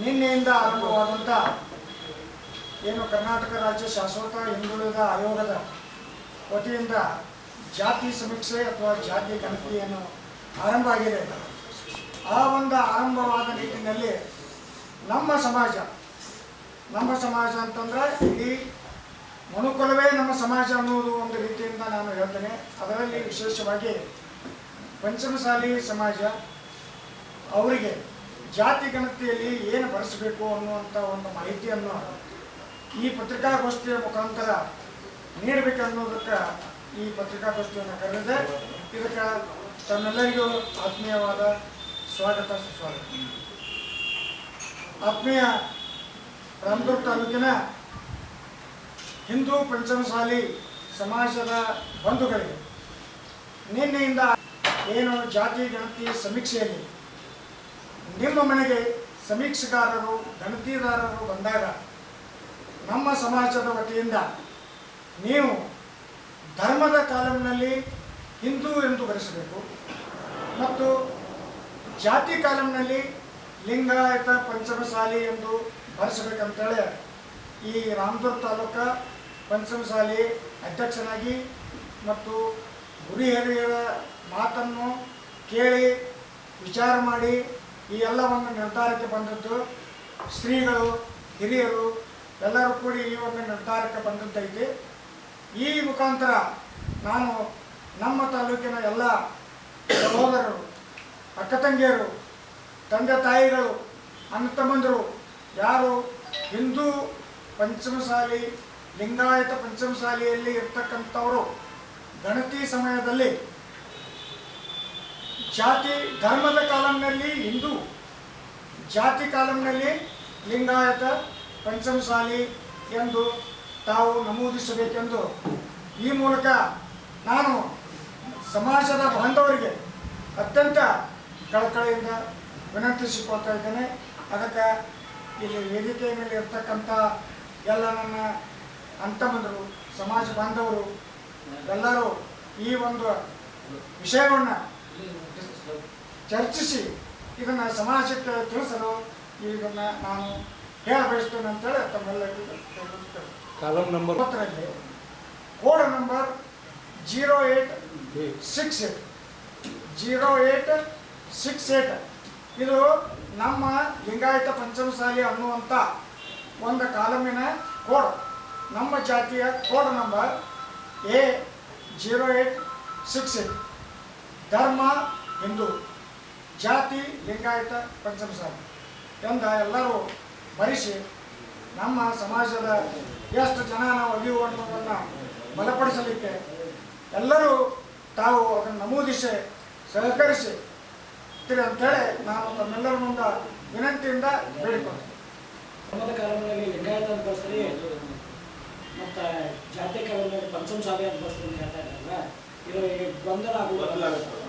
ನಿನ್ನೆಯಿಂದ ಆರಂಭವಾದಂಥ ಏನು ಕರ್ನಾಟಕ ರಾಜ್ಯ ಶಾಶ್ವತ ಹಿಂದುಳಿದ ಆಯೋಗದ ವತಿಯಿಂದ ಜಾತಿ ಸಮೀಕ್ಷೆ ಅಥವಾ ಜಾತಿ ಗಣತಿಯನ್ನು ಆರಂಭ ಆಗಿದೆ. ಆ ಒಂದು ಆರಂಭವಾದ ನಿಟ್ಟಿನಲ್ಲಿ ನಮ್ಮ ಸಮಾಜ ನಮ್ಮ ಸಮಾಜ ಅಂತಂದ್ರೆ ಇಡೀ ಮನುಕುಲವೇ ನಮ್ಮ ಸಮಾಜ ಅನ್ನುವುದು ಒಂದು ರೀತಿಯಿಂದ ನಾನು ಹೇಳ್ತೇನೆ. ಅದರಲ್ಲಿ ವಿಶೇಷವಾಗಿ ಪಂಚಮಸಾಲಿ ಸಮಾಜ ಅವರಿಗೆ ಜಾತಿ ಗಣತಿಯಲ್ಲಿ ಏನು ಬರೆಸಬೇಕು ಅನ್ನುವಂಥ ಒಂದು ಮಾಹಿತಿಯನ್ನು ಈ ಪತ್ರಿಕಾಗೋಷ್ಠಿಯ ಮುಖಾಂತರ ನೀಡಬೇಕನ್ನೋದಕ್ಕೆ ಈ ಪತ್ರಿಕಾಗೋಷ್ಠಿಯನ್ನು ಕರೆದಿದೆ. ಇದಕ್ಕೆ ತಮ್ಮೆಲ್ಲರಿಗೂ ಆತ್ಮೀಯವಾದ ಸ್ವಾಗತ, ಸುಸ್ವಾಗತ. ಆತ್ಮೀಯ ರಾಮದುರ್ಗ ತಾಲೂಕಿನ ಹಿಂದೂ ಪಂಚಮಸಾಲಿ ಸಮಾಜದ ಬಂಧುಗಳಿಗೆ ನಿನ್ನೆಯಿಂದ ಏನು ಜಾತಿ ಗಣತಿ ಸಮೀಕ್ಷೆಯಲ್ಲಿ ನಿಮ್ಮ ಮನೆಗೆ ಸಮೀಕ್ಷೆಗಾರರು ಗಣತಿದಾರರು ಬಂದಾಗ ನಮ್ಮ ಸಮಾಜದ ವತಿಯಿಂದ ನೀವು ಧರ್ಮದ ಕಾಲಂನಲ್ಲಿ ಹಿಂದೂ ಎಂದು ಬರೆಸಬೇಕು ಮತ್ತು ಜಾತಿ ಕಾಲಂನಲ್ಲಿ ಲಿಂಗಾಯತ ಪಂಚಮಸಾಲಿ ಎಂದು ಬರೆಸಬೇಕಂತೇಳಿ ಈ ರಾಮದುರ್ಗ ತಾಲೂಕ ಪಂಚಮಸಾಲಿ ಅಧ್ಯಕ್ಷನಾಗಿ ಮತ್ತು ಗುರಿ ಹಿರಿಯರ ಮಾತನ್ನು ಕೇಳಿ ವಿಚಾರ ಮಾಡಿ ಈ ಎಲ್ಲವನ್ನು ನಿರ್ಧಾರಕ್ಕೆ ಬಂದದ್ದು ಶ್ರೀಗಳು ಹಿರಿಯರು, ಎಲ್ಲರೂ ಕೂಡಿ ಈ ಒಂದು ನಿರ್ಧಾರಕ್ಕೆ ಬಂದದ್ದೈತಿ ಈ ಮುಖಾಂತರ ನಾನು ನಮ್ಮ ತಾಲೂಕಿನ ಎಲ್ಲ ಸಹೋದರರು, ಅಕ್ಕ ತಂಗಿಯರು, ತಂದೆ ತಾಯಿಗಳು, ಅಣ್ಣ ತಮ್ಮಂದರು, ಯಾರು ಹಿಂದೂ ಪಂಚಮಸಾಲಿ ಲಿಂಗಾಯತ ಪಂಚಮಸಾಲಿಯಲ್ಲಿ ಇರ್ತಕ್ಕಂಥವರು, ಗಣತಿ ಸಮಯದಲ್ಲಿ ಜಾತಿ ಧರ್ಮದ ಕಾಲಂನಲ್ಲಿ ಹಿಂದೂ, ಜಾತಿ ಕಾಲಂನಲ್ಲಿ ಲಿಂಗಾಯತ, ಪಂಚಮಸಾಲಿ ಎಂದು ತಾವು ನಮೂದಿಸಬೇಕೆಂದು ಈ ಮೂಲಕ ನಾನು ಸಮಾಜದ ಬಾಂಧವರಿಗೆ ಅತ್ಯಂತ ಕಳಕಳಿಯಿಂದ ವಿನಂತಿಸಿಕೊಳ್ತಾ ಇದ್ದೇನೆ. ಅದಕ್ಕೆ ಇಲ್ಲಿ ವೇದಿಕೆಯ ಮೇಲೆ ಇರ್ತಕ್ಕಂಥ ಎಲ್ಲ ನನ್ನ ಅಂತಮಂದರು, ಸಮಾಜ ಬಾಂಧವರು, ಎಲ್ಲರೂ ಈ ಒಂದು ವಿಷಯವನ್ನು ಚರ್ಚಿಸಿ. ಇದನ್ನು ಸಮಾಜಕ್ಕೆ ತಿಳಿಸಲು ಇದನ್ನು ನಾನು ಹೇಳಬಯಸ್ತೇನೆ ಅಂತೇಳಿ ತಮ್ಮೆಲ್ಲರಿಗೂ. ಕಾಲಮ್ ನಂಬರ್ ಹತ್ತರಲ್ಲಿ code number zero eight six eight. Zero eight six eight. ಇದು ನಮ್ಮ ಲಿಂಗಾಯತ ಪಂಚಮಸಾಲಿ ಅನ್ನುವಂಥ ಒಂದು ಕಾಲಮಿನ ಕೋಡ್. ನಮ್ಮ ಜಾತಿಯ code number A zero eight six eight. ಧರ್ಮ ಹಿಂದೂ. ಜಾತಿ, ಲಿಂಗಾಯತ, ಪಂಚಮಸಾಲಿ. ಎಂದ ಎಲ್ಲರೂ ಭರಿಸಿ ನಮ್ಮ ಸಮಾಜದ ಎಷ್ಟು ಜನ ನಾವು ಅರಿವು ಅನ್ನೋದನ್ನು ಬಲಪಡಿಸಲಿಕ್ಕೆ ಎಲ್ಲರೂ ತಾವು ಅದನ್ನು ನಮೂದಿಸಿ, ಸಹಕರಿಸಿ ಅಂತೇಳಿ ನಾನು ತಮ್ಮೆಲ್ಲರ ಮುಂದೆ ವಿನಂತಿಯಿಂದ ಧರ್ಮದ ಕಾಲದಲ್ಲಿ ಲಿಂಗಾಯತ ಅಂತ ಬಳಸ್ತಾರೆ ಮತ್ತು ಜಾತಿ ಕಾಲದಲ್ಲಿ ಪಂಚಮ ಶಾಲೆ ಅಂತ ಬಳಸ್ತಾರೆ ಅಂತ ಹೇಳ್ತಾ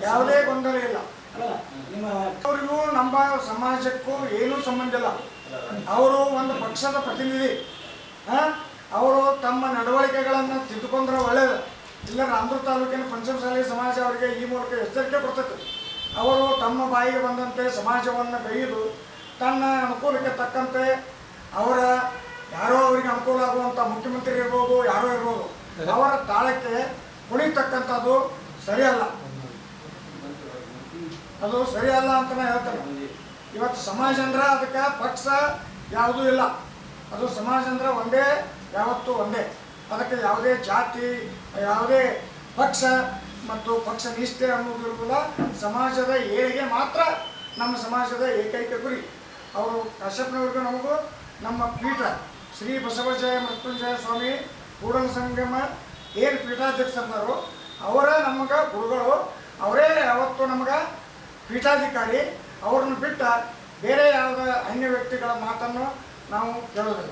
ಯಾವುದೇ ಗೊಂದಲ ಇಲ್ಲ. ಅಲ್ಲ ನಿಮ್ಮ ಅವರಿಗೂ ನಮ್ಮ ಸಮಾಜಕ್ಕೂ ಏನೂ ಸಂಬಂಧ ಇಲ್ಲ. ಅವರು ಒಂದು ಪಕ್ಷದ ಪ್ರತಿನಿಧಿ. ಆ? ಅವರು ತಮ್ಮ ನಡವಳಿಕೆಗಳನ್ನು ತಿದ್ದುಕೊಂಡ್ರೆ ಒಳ್ಳೇದು. ಇಲ್ಲ ರಾಮದುರ್ಗ ತಾಲೂಕಿನ ಪಂಚಮಸಾಲಿ ಸಮಾಜ ಅವರಿಗೆ ಈ ಮೂಲಕ ಎಚ್ಚರಿಕೆ ಕೊಡ್ತೈತೆ ಅವರು ತಮ್ಮ ಬಾಯಿಗೆ ಬಂದಂತೆ ಸಮಾಜವನ್ನು ಬೆಳೆಯುವುದು ತನ್ನ ಅನುಕೂಲಕ್ಕೆ ತಕ್ಕಂತೆ ಅವರ ಯಾರೋ ಅವರಿಗೆ ಅನುಕೂಲ ಆಗುವಂಥ ಮುಖ್ಯಮಂತ್ರಿ ಇರ್ಬೋದು ಯಾರೋ ಇರ್ಬೋದು ಅವರ ತಾಳಕ್ಕೆ ಕುಣಿತಕ್ಕಂಥದ್ದು ಸರಿಯಲ್ಲ. ಅದು ಸರಿಯಲ್ಲ ಅಂತ ನಾ ಹೇಳ್ತೇನೆ. ಇವತ್ತು ಸಮಾಜ ಅಂದ್ರೆ ಅದಕ್ಕೆ ಪಕ್ಷ ಯಾವುದೂ ಇಲ್ಲ. ಅದು ಸಮಾಜ ಅಂದ್ರೆ ಒಂದೇ, ಯಾವತ್ತೂ ಒಂದೇ. ಅದಕ್ಕೆ ಯಾವುದೇ ಜಾತಿ, ಯಾವುದೇ ಪಕ್ಷ ಮತ್ತು ಪಕ್ಷ ನಿಷ್ಠೆ ಅನ್ನೋದು ಕೂಡ ಸಮಾಜದ ಏಳಿಗೆ ಮಾತ್ರ ನಮ್ಮ ಸಮಾಜದ ಏಕೈಕ ಗುರಿ. ಅವರು ಕಶ್ಯಪ್ನವ್ರಿಗೂ ನಮಗೂ ನಮ್ಮ ಪೀಠ. ಶ್ರೀ ಬಸವಜಯ ಮೃತ್ಯುಂಜಯ ಸ್ವಾಮಿ ಕೂಡಲ ಸಂಗಮ ಏನು ಪೀಠಾಧ್ಯಕ್ಷರು ಅವರೇ ನಮಗೆ ಗುರುಗಳು ಅವರೇ ಯಾವತ್ತು ನಮಗೆ ಪೀಠಾಧಿಕಾರಿ. ಅವ್ರನ್ನ ಬಿಟ್ಟ ಬೇರೆ ಯಾವುದೇ ಅನ್ಯ ವ್ಯಕ್ತಿಗಳ ಮಾತನ್ನು ನಾವು ಕೇಳೋದಿಲ್ಲ.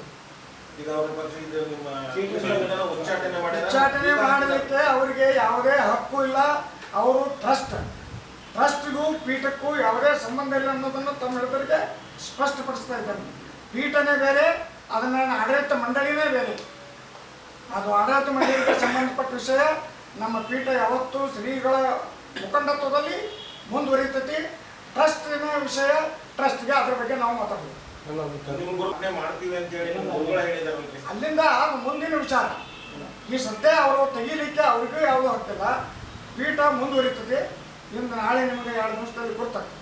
ಉಚ್ಚಾಟನೆ ಮಾಡಲಿಕ್ಕೆ ಅವರಿಗೆ ಯಾವುದೇ ಹಕ್ಕು ಇಲ್ಲ. ಅವರು ಟ್ರಸ್ಟ್ ಟ್ರಸ್ಟ್ಗೂ ಪೀಠಕ್ಕೂ ಯಾವುದೇ ಸಂಬಂಧ ಇಲ್ಲ ಅನ್ನೋದನ್ನು ತಮ್ಮ ಎದುರಿಗೆ ಸ್ಪಷ್ಟಪಡಿಸ್ತಾ ಇದ್ದಾನೆ ಪೀಠನೇ ಬೇರೆ ಅದನ್ನ ಆಡಳಿತ ಮಂಡಳಿನೇ ಬೇರೆ. ಅದು ಆಡಳಿತ ಮಂಡಳಿಗೆ ಸಂಬಂಧಪಟ್ಟ ವಿಷಯ. ನಮ್ಮ ಪೀಠ ಯಾವತ್ತೂ ಶ್ರೀಗಳ ಮುಖಂಡತ್ವದಲ್ಲಿ ಮುಂದುವರಿತೈತಿ. ಟ್ರಸ್ಟಿನ ವಿಷಯ ಟ್ರಸ್ಟ್ಗೆ ಅದ್ರ ಬಗ್ಗೆ ನಾವು ಹೇಳಿದಾರಲ್ರಿ ಅಲ್ಲಿಂದ ಮುಂದಿನ ವಿಚಾರ. ಈ ಸದ್ಯ ಅವರು ತೆಗಿಲಿಕ್ಕೆ ಅವ್ರಿಗೂ ಯಾವುದೂ ಆಗ್ತಿಲ್ಲ. ಪೀಠ ಮುಂದುವರಿತದೆ ಇಂದು ನಾಳೆ ನಿಮಗೆ ಎರಡು ನಿಮಿಷದಲ್ಲಿ ಗೊತ್ತಾಗ್ತದೆ